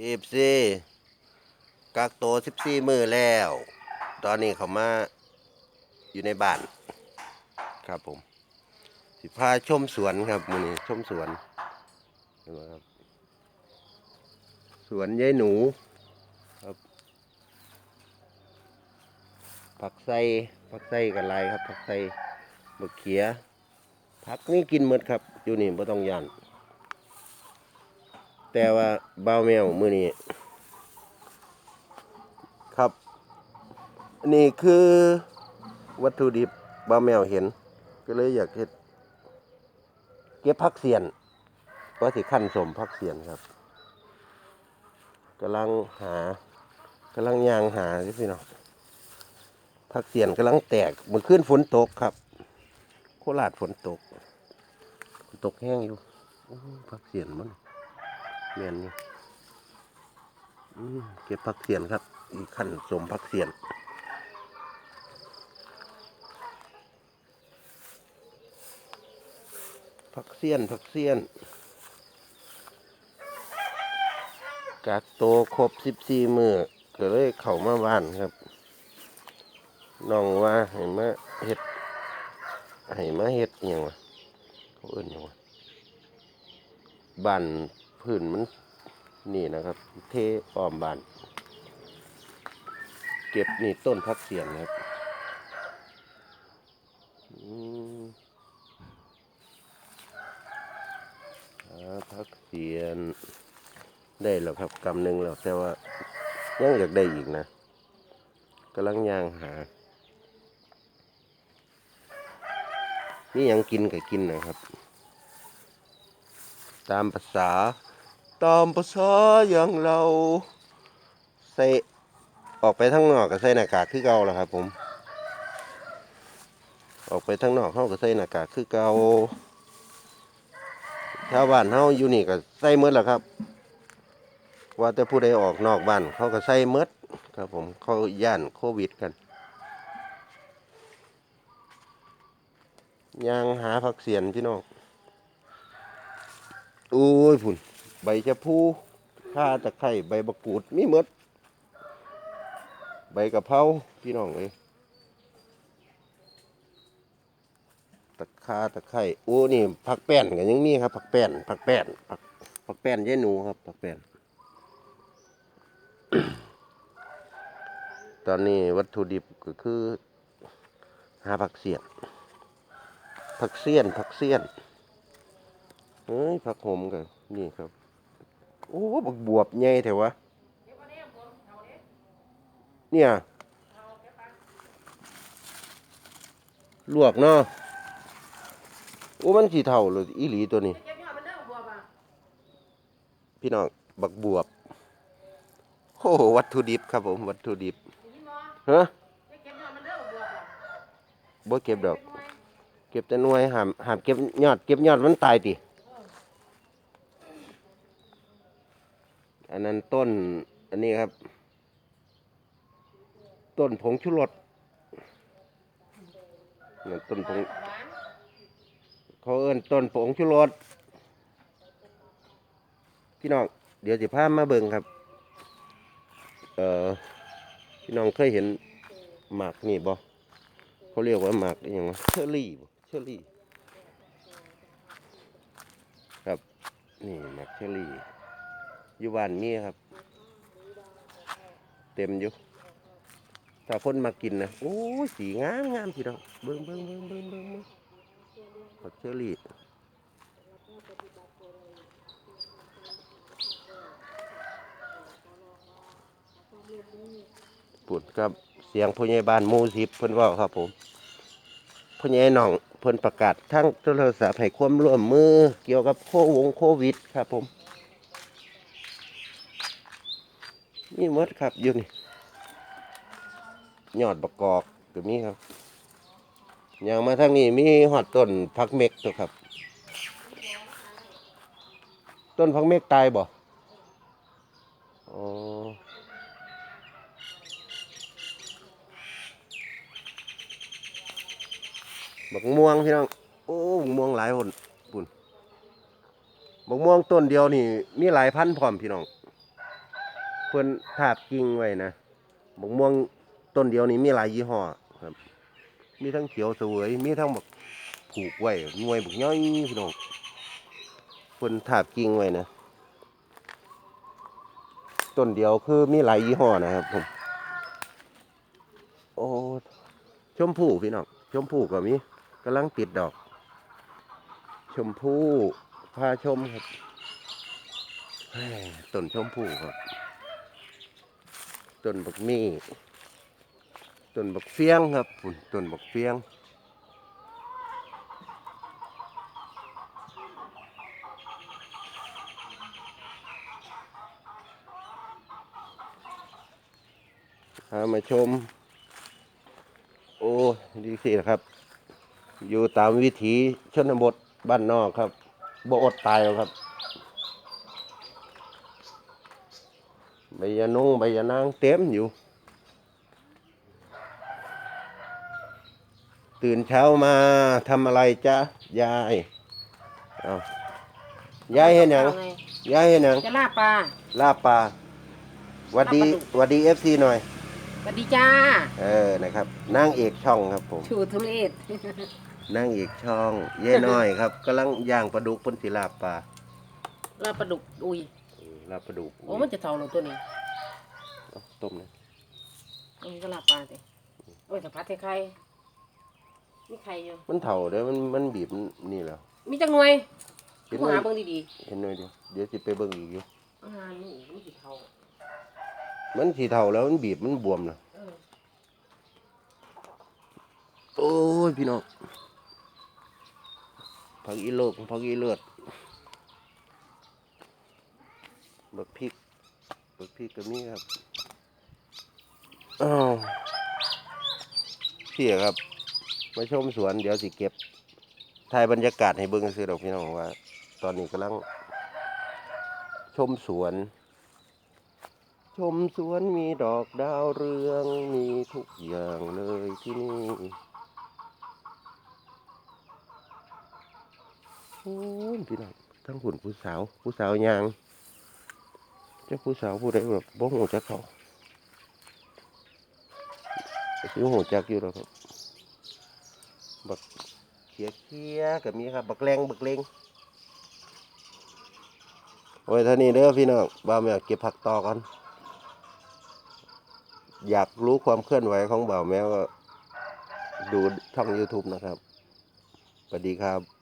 ดีบซีกักโตสิบสี่มือแล้ว ตอนนี้เขามาอยู่ในบ้าน ครับผม สิพาชมสวนครับมือนี้ชมสวนเห็นไหมครับ สวนยายหนูครับผักไส้ผักไส้กันไรครับผักไส้มะเขียผักนี่กินหมดครับ อยู่นี่ไม่ต้องย่าน แต่ว่าเบาแมวมือนี้ครับ นี่คือวัตถุดิบเบาแมวเห็น ก็เลยอยากเฮ็ดเก็บผักเสียนว่าสิขั้นสมผักเสียนครับกำลังหากำลังยางหาอยู่พี่น้องผักเสียนกำลังแตกมันขึ้นฝนตกครับ โคราชฝนตก ตกแห้งอยู่อู้ผักเสียนมัน เมียนนี่เก็บผักเสียนครับ อีกขั้นสมผักเสียนผักเสียนผักเสียนกากโตครบสิบสี่มือก็เลยเข้ามาบ้านครับน้องว่าให้มาเฮ็ดให้มาเฮ็ดอย่างวะเขาเอิ้นหยังวะบ้าน พื้นมันนี่นะครับ เทอ้อมบาน เก็บนี่ต้นพักเสียนครับพักเสียนได้แล้วครับกำหนึ่งแล้วแต่ว่ายังอยากได้อีกนะกำลังย่างหานี่ยังกินก็กินนะครับ ตามภาษา ตามภาษาอย่างเราใส่ออกไปทั้งนอกก็ใส่หน้ากากคือเก่าแล้วครับ ผม ออกไปทั้งนอกเขาก็ใส่หน้ากากคือเก่าชาวบ้านเฮาอยู่นี่ก็ใส่หมดแล้วครับ ว่าแต่ผู้ใดออกนอกบ้านเขาก็ใส่หมดครับ ผมเขาย่านโควิดกันยางหาผักเสียนพี่น้องโอ้ยพุ่น ใบชะพูข้าตะไคร้ใบมะกรูดมีหมดใบกะเพราพี่น้องเอ้ยตะคาตะไคร้โอ้นี่ผักแป้นกันยังมีครับผักแป้นผักแป้นผักผักแป้นยายหนูครับผักแป้นตอนนี้วัตถุดิบก็คือหาผักเสียนผักเสียนผักเสียนเฮ้ยผักหอมกันนี่ครับ โอ้บักบวบใหญ่แถวะเนี่ยลวกเนาะโอ้มันสีเท่าเลยอีหลีตัวนี้ พี่น้องบักบวบโอ้วัตถุดิบครับผม วัตถุดิบฮะเก็บยอดมันเด้อบัวบ่บ่เก็บดอก เก็บแต่หน่วยหามหามเก็บยอด เก็บยอดมันตายติ อันนั้นต้นอันนี้ครับ ต้นผงชูรสนั่นต้นผงหวาเขาเอิ้นต้นผงชูรสพี่น้องเดี๋ยวสิพามาเบิ่งครับ เอ่อพี่น้องเคยเห็นหมากนี่บ่เขาเรียกว่าหมากอหย่างวะเชอรี่บ่เชอรี่ ครับ นี่หมากเชอรี่ อยู่บ้านมีครับ เต็มอยู่ถ้าคนมากินนะโอ้สีงามงามพี่น้องเบิ่งเบิ่งเบิ่งเบิ่งเบิ่งเบิ่งผักเชอรี่ปุ่นครับเสียงผู้ใหญ่บ้านมูสิบเพิ่นว่าครับผมผู้ใหญ่หน่องเพิ่นประกาศทั้งโทรศัพท์ให้ความร่วมมือ เกี่ยวกับโควงโควิดครับผม นี่มดครับอยู่นี่ยอดประกอบก็มีครับอย่างมาทางนี้มีหอดต้นพักเม็กตัวครับ ต้นพักเม็กตายบ่อ๋อบักม่วงพี่น้อง โอ้บักม่วงหลายคนปุ่นบักม่วงต้นเดียวนี่ มีหลายพันพร้อมพี่น้อง พิ่นทาบกิ่งไว้นะบักม่วงต้นเดียวนี้มีหลายยี่ห้อครับ มีทั้งเขียวเสวยมีทั้งบักผูกไว้หน่วยบักย่อยพี่น้องเพิ่นทาบกิ่งไว้นะต้นเดียวคือมีหลายยี่ห้อนะครับผมโอ้ชมพู่พี่น้องชมพู่ก็มีกำลังติดดอก ชมพู่พาชมครับต้นชมพู่ครับ ต้นบักมี่ต้นบักเฟียงครับพุ่นต้นบักเฟียงพามาชม โอ้ดีสิครับ อยู่ตามวิถีชนบทบ้านนอกครับบ่อดตายหรอกครับ ใบยานุ่งใบยานางเต็มอยู่ ตื่นเช้ามาทำอะไรจ๊ะยายเอายายเห็นหยังไงยายเห็นหยังจะลาบปลาลาบปลาหวัดดีลาบปลาดุกหวัดดีเอฟซีหน่อย สวัสดีจ้าเออนะครับนางเอกช่องครับผมชูทุเรศนางเอกช่อง เย่น้อยครับกำลังย่างปลาดุกปนสิลาบปลา ลาบปลาดุกอุ้ยเออ ลาบปลาดุกโอ้มันจะเท่าหนูตัวนี้เอาต้มเลยอันนี้ก็ลาบปลาสิโอ้ยแต่พัดไข่มีไข่อยู่มันเถ่าเด้อมันมันบีบนี่แหล้วมีจังหน่วยเห็นผู้หน่หาอยเบิ่งดีเห็นหน่อยเดียวเดี๋ยวสิไปเบิ่งอีกอยู่ๆอาหารนี่มันสิเท่ามันสีเถ่าแล้วมันบีบมันบวมนะเออโอ้ยพี่น้องผักอีโลกผักอีเลือด บักพริกบักพริกก็มีครับอ้าวพี่ครับ มาชมสวนเดี๋ยวสิเก็บถ่ายบรรยากาศให้เบิ่งซื้อดอกพี่น้องว่า ตอนนี้กำลัง ชมสวน ชมสวนมีดอกดาวเรืองมีทุกอย่างเลยที่นี่โอ้ยพี่น้องทั้งผุนผู้สาว ผู้สาวยาง เจ้าผู้สาวผู้ใดแบบบ่หูจักเขาสิหูจักอยู่แล้วครับบักเขียเขียกับมีครับ บักแรงบักเลงโอ้ยท่านี้เด้อพี่น้องบ้าวแมวเก็บผักต่อก่อนอยากรู้ความเคลื่อนไหวของบ่าวแมวก็ดูช่อง YouTube นะครับสวัสดีครับ